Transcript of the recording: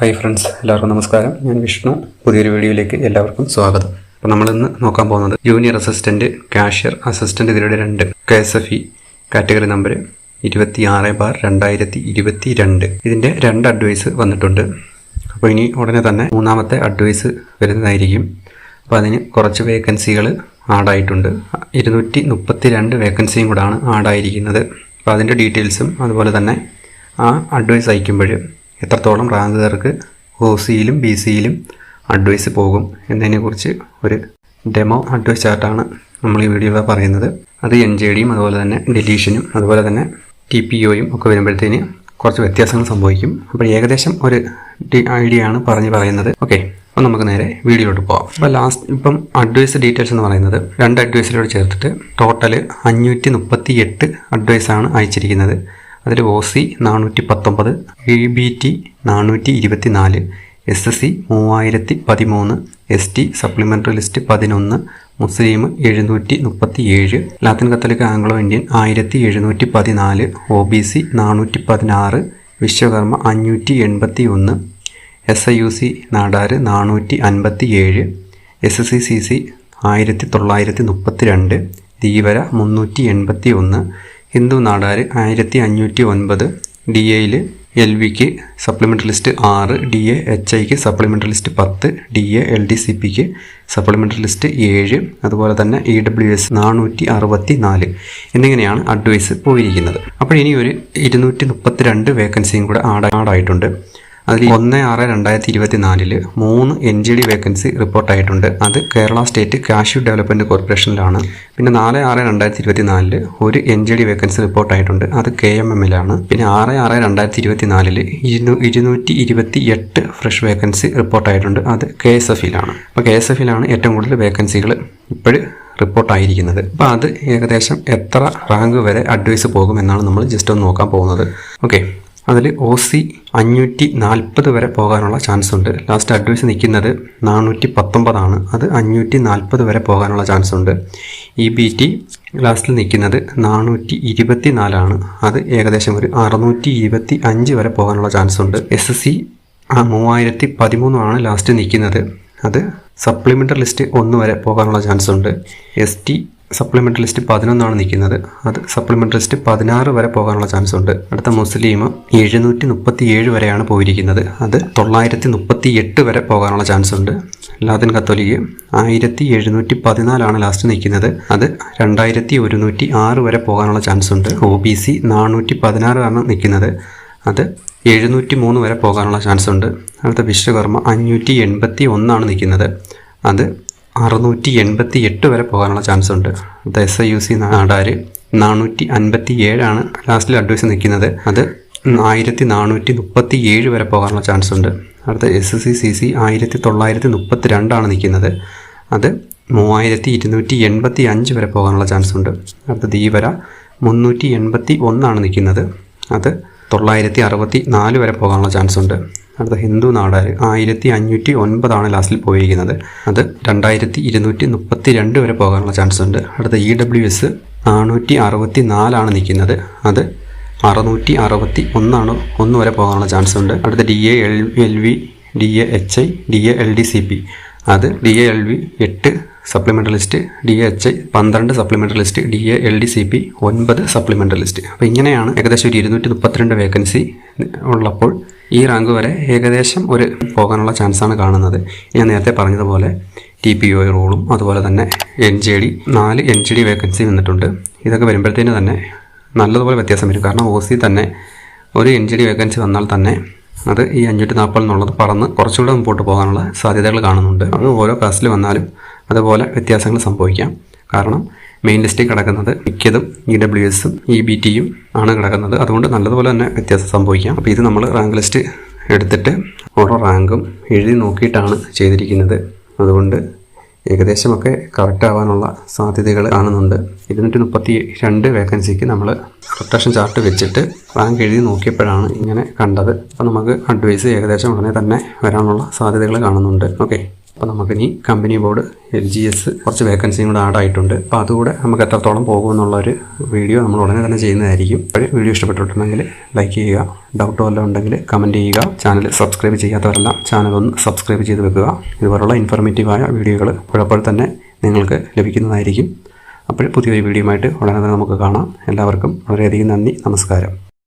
Hi friends എല്ലാവർക്കും നമസ്കാരം. ഞാൻ വിഷ്ണു. പുതിയൊരു വീഡിയോയിലേക്ക് എല്ലാവർക്കും സ്വാഗതം. അപ്പോൾ നമ്മളിന്ന് നോക്കാൻ പോകുന്നത് junior assistant cashier assistant grade രണ്ട്. K S F E category number ഇരുപത്തി ആറ് ബാർ രണ്ടായിരത്തി ഇരുപത്തി രണ്ട് ഇതിന്റെ രണ്ട് അഡ്വൈസ് വന്നിട്ടുണ്ട്. അപ്പോൾ ഇനി ഉടനെ തന്നെ മൂന്നാമത്തെ അഡ്വൈസ് വരുന്നതായിരിക്കും. അപ്പോൾ അതിന് കുറച്ച് വേക്കൻസികൾ ആഡായിട്ടുണ്ട് ഇരുന്നൂറ്റി മുപ്പത്തി രണ്ട് വേക്കൻസിയും കൂടാണ് ആഡായിരിക്കുന്നത് അപ്പോൾ അതിന്റെ ഡീറ്റെയിൽസും അതുപോലെ തന്നെ ആ അഡ്വൈസ് അയക്കുമ്പോൾ എത്രത്തോളം റാങ്കുകാർക്ക് ഒ സിയിലും ബി സിയിലും അഡ്വൈസ് പോകും എന്നതിനെക്കുറിച്ച് ഒരു ഡെമോ അഡ്വൈസ് ചാർട്ടാണ് നമ്മൾ ഈ വീഡിയോയിൽ പറയുന്നത്. അത് എൻ ജെ ഡിയും അതുപോലെ തന്നെ ഡെലീഷനും അതുപോലെ തന്നെ ടി പി ഒയും ഒക്കെ വരുമ്പോഴത്തേന് കുറച്ച് വ്യത്യാസങ്ങൾ സംഭവിക്കും. അപ്പോൾ ഏകദേശം ഒരു ഐഡിയ ആണ് പറഞ്ഞു പറയുന്നത്. ഓക്കെ അപ്പോൾ നമുക്ക് നേരെ വീഡിയോയിലോട്ട് പോകാം അപ്പോൾ ലാസ്റ്റ് ഇപ്പം അഡ്വൈസ് ഡീറ്റെയിൽസ് എന്ന് പറയുന്നത് രണ്ട് അഡ്വൈസിലോട് ചേർത്തിട്ട് ടോട്ടൽ അഞ്ഞൂറ്റി മുപ്പത്തി എട്ട് അഡ്വൈസാണ് അയച്ചിരിക്കുന്നത്. അതിൽ ഒ സി നാനൂറ്റി പത്തൊമ്പത് എ ബി ടി നാനൂറ്റി ഇരുപത്തി നാല് എസ് എസ് സി മൂവായിരത്തി പതിമൂന്ന് എസ് ടി സപ്ലിമെന്ററി ലിസ്റ്റ് പതിനൊന്ന് മുസ്ലിം എഴുന്നൂറ്റി മുപ്പത്തി ഏഴ് ലാത്തിൻ കത്തോലിക് ആംഗ്ലോ ഇന്ത്യൻ ആയിരത്തി എഴുന്നൂറ്റി പതിനാല് ഒ ബി സി നാനൂറ്റി പതിനാറ് വിശ്വകർമ്മ അഞ്ഞൂറ്റി എൺപത്തി ഒന്ന് S I U C Nadar നാനൂറ്റി അൻപത്തി ഏഴ് S S C C C ആയിരത്തി തൊള്ളായിരത്തി മുപ്പത്തി രണ്ട് ധീവര മുന്നൂറ്റി എൺപത്തി ഒന്ന് ഹിന്ദു നാടാർ ആയിരത്തി അഞ്ഞൂറ്റി ഒൻപത് ഡി എയിൽ എൽ വിക്ക് സപ്ലിമെന്ററി ലിസ്റ്റ് ആറ് ഡി എ എച്ച് ഐക്ക് സപ്ലിമെന്ററി ലിസ്റ്റ് പത്ത് D A L D C pick supplementary list ഏഴ് അതുപോലെ തന്നെ ഇ ഡബ്ല്യു എസ് നാനൂറ്റി അറുപത്തി നാല് എന്നിങ്ങനെയാണ് അഡ്വൈസ് പോയിരിക്കുന്നത്. അപ്പോൾ ഇനി ഒരു ഇരുന്നൂറ്റി മുപ്പത്തി രണ്ട് വേക്കൻസിയും കൂടെ ആഡ് ആഡായിട്ടുണ്ട് അതിൽ ഒന്ന് ആറ് രണ്ടായിരത്തി ഇരുപത്തി നാലിൽ മൂന്ന് എൻ ജി ഡി വേക്കൻസി റിപ്പോർട്ടായിട്ടുണ്ട്. അത് കേരള സ്റ്റേറ്റ് കാഷ്യൂ ഡെവലപ്മെന്റ് കോർപ്പറേഷനിലാണ്. പിന്നെ നാല് ആറ് രണ്ടായിരത്തി ഇരുപത്തി നാലിൽ ഒരു എൻ ജി ഡി വേക്കൻസി റിപ്പോർട്ടായിട്ടുണ്ട്. അത് കെ എം എമ്മിലാണ്. പിന്നെ ആറ് ആറ് രണ്ടായിരത്തി ഇരുപത്തി നാലിൽ ഇരുന്നൂ ഇരുന്നൂറ്റി ഇരുപത്തി എട്ട് ഫ്രഷ് വേക്കൻസി റിപ്പോർട്ടായിട്ടുണ്ട്. അത് കെ എസ് എഫിലാണ് അപ്പോൾ കെ എസ് എഫിലാണ് ഏറ്റവും കൂടുതൽ വേക്കൻസികൾ ഇപ്പോഴും റിപ്പോർട്ടായിരിക്കുന്നത്. അപ്പോൾ അത് ഏകദേശം എത്ര റാങ്ക് വരെ അഡ്വൈസ് പോകും എന്നാണ് നമ്മൾ ജസ്റ്റ് ഒന്ന് നോക്കാൻ പോകുന്നത്. ഓക്കെ. അതിൽ ഒ സി അഞ്ഞൂറ്റി നാൽപ്പത് വരെ പോകാനുള്ള ചാൻസ് ഉണ്ട്. ലാസ്റ്റ് അഡ്വൈസ് നിൽക്കുന്നത് നാനൂറ്റി പത്തൊമ്പതാണ്. അത് അഞ്ഞൂറ്റി നാൽപ്പത് വരെ പോകാനുള്ള ചാൻസ് ഉണ്ട്. ഇ ബി ടി ലാസ്റ്റിൽ നിൽക്കുന്നത് നാനൂറ്റി ഇരുപത്തി നാലാണ് അത് ഏകദേശം ഒരു അറുന്നൂറ്റി ഇരുപത്തി അഞ്ച് വരെ പോകാനുള്ള ചാൻസ് ഉണ്ട്. എസ് എസ് സി മൂവായിരത്തി പതിമൂന്നാണ് ലാസ്റ്റ് നിൽക്കുന്നത്. അത് സപ്ലിമെന്ററി ലിസ്റ്റ് ഒന്ന് വരെ പോകാനുള്ള ചാൻസ് ഉണ്ട്. എസ് ടി സപ്ലിമെന്ററി ലിസ്റ്റ് പതിനൊന്നാണ് നിൽക്കുന്നത്. അത് സപ്ലിമെന്ററി ലിസ്റ്റ് പതിനാറ് വരെ പോകാനുള്ള ചാൻസ് ഉണ്ട്. അടുത്ത മുസ്ലിം എഴുന്നൂറ്റി മുപ്പത്തി ഏഴ് വരെയാണ് പോയിരിക്കുന്നത്. അത് തൊള്ളായിരത്തി മുപ്പത്തി എട്ട് വരെ പോകാനുള്ള ചാൻസ് ഉണ്ട്. ലാത്തിൻ കത്തോലിക്ക് ആയിരത്തി എഴുന്നൂറ്റി പതിനാലാണ് ലാസ്റ്റ് നിൽക്കുന്നത്. അത് രണ്ടായിരത്തി ഒരുന്നൂറ്റി ആറ് വരെ പോകാനുള്ള ചാൻസ് ഉണ്ട്. ഒ ബി സി നാനൂറ്റി പതിനാറാണ് നിൽക്കുന്നത്. അത് എഴുന്നൂറ്റി മൂന്ന് വരെ പോകാനുള്ള ചാൻസ് ഉണ്ട്. അടുത്ത വിശ്വകർമ്മ അഞ്ഞൂറ്റി എൺപത്തി ഒന്നാണ് നിൽക്കുന്നത്. അത് അറുന്നൂറ്റി എൺപത്തി എട്ട് വരെ പോകാനുള്ള ചാൻസ് ഉണ്ട്. അത് S I U C Nadar നാനൂറ്റി അൻപത്തി ഏഴാണ് ലാസ്റ്റിൽ അഡ്വൈസ് നിൽക്കുന്നത് അത് ആയിരത്തി നാനൂറ്റി മുപ്പത്തി ഏഴ് വരെ പോകാനുള്ള ചാൻസ് ഉണ്ട്. അടുത്ത S S C C C ആയിരത്തി തൊള്ളായിരത്തി മുപ്പത്തി രണ്ടാണ് നിൽക്കുന്നത് അത് മൂവായിരത്തി ഇരുന്നൂറ്റി എൺപത്തി അഞ്ച് വരെ പോകാനുള്ള ചാൻസ് ഉണ്ട്. അടുത്ത ദീവര മുന്നൂറ്റി എൺപത്തി ഒന്നാണ് നിൽക്കുന്നത് അത് തൊള്ളായിരത്തി അറുപത്തി നാല് വരെ പോകാനുള്ള ചാൻസ് ഉണ്ട്. അടുത്ത ഹിന്ദു നാടാർ ആയിരത്തി അഞ്ഞൂറ്റി ഒൻപതാണ് ലാസ്റ്റിൽ പോയിരിക്കുന്നത്. അത് രണ്ടായിരത്തി ഇരുന്നൂറ്റി മുപ്പത്തി രണ്ട് വരെ പോകാനുള്ള ചാൻസ് ഉണ്ട്. അടുത്ത ഇ ഡബ്ല്യു എസ് നാനൂറ്റി അറുപത്തി നാലാണ് നിൽക്കുന്നത്. അത് അറുന്നൂറ്റി അറുപത്തി ഒന്നാണ് ഒന്ന് വരെ പോകാനുള്ള ചാൻസ് ഉണ്ട്. അടുത്ത D L L V D A H I D A L D C P അത് ഡി എൽ വി എട്ട് supplementary list D H I പന്ത്രണ്ട് supplementary list D A L D C P ഒൻപത് supplementary list അപ്പോൾ ഇങ്ങനെയാണ് ഏകദേശം ഒരു ഇരുന്നൂറ്റി മുപ്പത്തിരണ്ട് വേക്കൻസി ഉള്ളപ്പോൾ ഈ റാങ്ക് വരെ ഏകദേശം ഒരു പോകാനുള്ള ചാൻസാണ് കാണുന്നത്. ഞാൻ നേരത്തെ പറഞ്ഞതുപോലെ ടി പി ഒ റോളും അതുപോലെ തന്നെ എൻ ജെ ഡി നാല് എൻ ജി ഡി വേക്കൻസി വന്നിട്ടുണ്ട് ഇതൊക്കെ വരുമ്പോഴത്തേന് തന്നെ നല്ലതുപോലെ വ്യത്യാസം വരും. കാരണം ഒ സി തന്നെ ഒരു എൻ ജി ഡി വേക്കൻസി വന്നാൽ തന്നെ അത് ഈ അഞ്ഞൂറ്റി നാൽപ്പത് എന്നുള്ളത് പറന്ന് കുറച്ചുകൂടെ മുമ്പോട്ട് പോകാനുള്ള സാധ്യതകൾ കാണുന്നുണ്ട്. അത് ഓരോ കാസ്റ്റിൽ വന്നാലും അതുപോലെ വ്യത്യാസങ്ങൾ സംഭവിക്കാം. കാരണം മെയിൻ ലിസ്റ്റിൽ കിടക്കുന്നത് മിക്കതും ഇ ഡബ്ല്യു എസും ഇ ബി ടിയും ആണ് കിടക്കുന്നത്. അതുകൊണ്ട് നല്ലതുപോലെ തന്നെ വ്യത്യാസം സംഭവിക്കാം. അപ്പോൾ ഇത് നമ്മൾ റാങ്ക് ലിസ്റ്റ് എടുത്തിട്ട് ഓരോ റാങ്കും എഴുതി നോക്കിയിട്ടാണ് ചെയ്തിരിക്കുന്നത്. അതുകൊണ്ട് ഏകദേശമൊക്കെ കറക്റ്റ് ആവാനുള്ള സാധ്യതകൾ കാണുന്നുണ്ട്. ഇരുന്നൂറ്റി മുപ്പത്തി രണ്ട് വേക്കൻസിക്ക് നമ്മൾ റൊട്ടേഷൻ ചാർട്ട് വെച്ചിട്ട് റാങ്ക് എഴുതി നോക്കിയപ്പോഴാണ് ഇങ്ങനെ കണ്ടത്. അപ്പോൾ നമുക്ക് അഡ്വൈസ് ഏകദേശം ഉടനെ തന്നെ വരാനുള്ള സാധ്യതകൾ കാണുന്നുണ്ട്. ഓക്കെ അപ്പോൾ നമുക്കിനി company board L G S കുറച്ച് വേക്കൻസിയും കൂടെ ആഡ് ആയിട്ടുണ്ട്. അപ്പോൾ അതുകൂടെ നമുക്ക് എത്രത്തോളം പോകുമെന്നുള്ളൊരു വീഡിയോ നമ്മൾ ഉടനെ തന്നെ ചെയ്യുന്നതായിരിക്കും. അപ്പോൾ വീഡിയോ ഇഷ്ടപ്പെട്ടിട്ടുണ്ടെങ്കിൽ ലൈക്ക് ചെയ്യുക. ഡൗട്ട് വല്ലതും ഉണ്ടെങ്കിൽ കമന്റ് ചെയ്യുക. ചാനൽ സബ്സ്ക്രൈബ് ചെയ്യാത്തവരെല്ലാം ചാനൽ ഒന്ന് സബ്സ്ക്രൈബ് ചെയ്ത് വെക്കുക. ഇതുപോലുള്ള ഇൻഫോർമേറ്റീവായ വീഡിയോകൾ ഇപ്പോഴപ്പോൾ തന്നെ നിങ്ങൾക്ക് ലഭിക്കുന്നതായിരിക്കും. അപ്പോൾ പുതിയൊരു വീഡിയോ ആയിട്ട് ഉടനെ തന്നെ നമുക്ക് കാണാം. എല്ലാവർക്കും വളരെയധികം നന്ദി. നമസ്കാരം.